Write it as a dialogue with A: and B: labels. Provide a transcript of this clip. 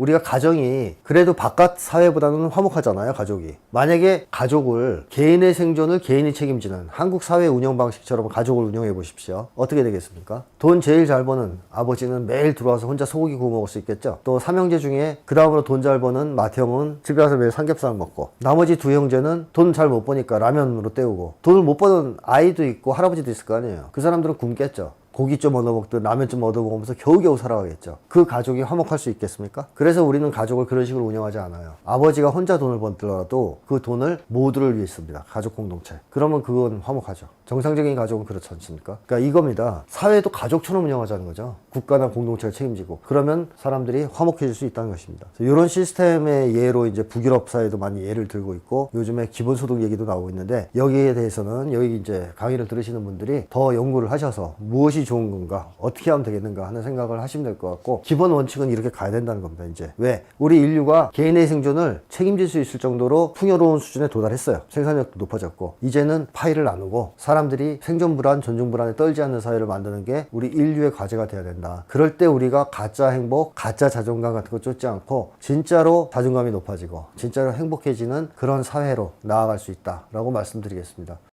A: 우리가 가정이 그래도 바깥 사회보다는 화목하잖아요, 가족이. 만약에 가족을 개인의 생존을 개인이 책임지는 한국 사회 운영 방식처럼 가족을 운영해 보십시오. 어떻게 되겠습니까? 돈 제일 잘 버는 아버지는 매일 들어와서 혼자 소고기 구워 먹을 수 있겠죠. 또 삼형제 중에 그 다음으로 돈 잘 버는 맏형은 집에 와서 매일 삼겹살 먹고 나머지 두 형제는 돈 잘 못 버니까 라면으로 때우고 돈을 못 버는 아이도 있고 할아버지도 있을 거 아니에요. 그 사람들은 굶겠죠. 고기 좀 얻어먹든 라면 좀 얻어먹으면서 겨우겨우 살아가겠죠. 그 가족이 화목할 수 있겠습니까? 그래서 우리는 가족을 그런 식으로 운영하지 않아요. 아버지가 혼자 돈을 벌더라도 그 돈을 모두를 위해 씁니다. 가족 공동체. 그러면 그건 화목하죠. 정상적인 가족은 그렇지 않습니까? 그러니까 이겁니다. 사회도 가족처럼 운영하자는 거죠. 국가나 공동체를 책임지고. 그러면 사람들이 화목해질 수 있다는 것입니다. 이런 시스템의 예로 이제 북유럽 사회도 많이 예를 들고 있고 요즘에 기본소득 얘기도 나오고 있는데 여기에 대해서는 여기 이제 강의를 들으시는 분들이 더 연구를 하셔서 무엇이 좋은 건가? 어떻게 하면 되겠는가? 하는 생각을 하시면 될 것 같고 기본 원칙은 이렇게 가야 된다는 겁니다 이제. 왜? 우리 인류가 개인의 생존을 책임질 수 있을 정도로 풍요로운 수준에 도달했어요. 생산력도 높아졌고 이제는 파일을 나누고 사람들이 생존 불안 존중 불안에 떨지 않는 사회를 만드는 게 우리 인류의 과제가 돼야 된다. 그럴 때 우리가 가짜 행복 가짜 자존감 같은 거 쫓지 않고 진짜로 자존감이 높아지고 진짜로 행복해지는 그런 사회로 나아갈 수 있다라고 말씀드리겠습니다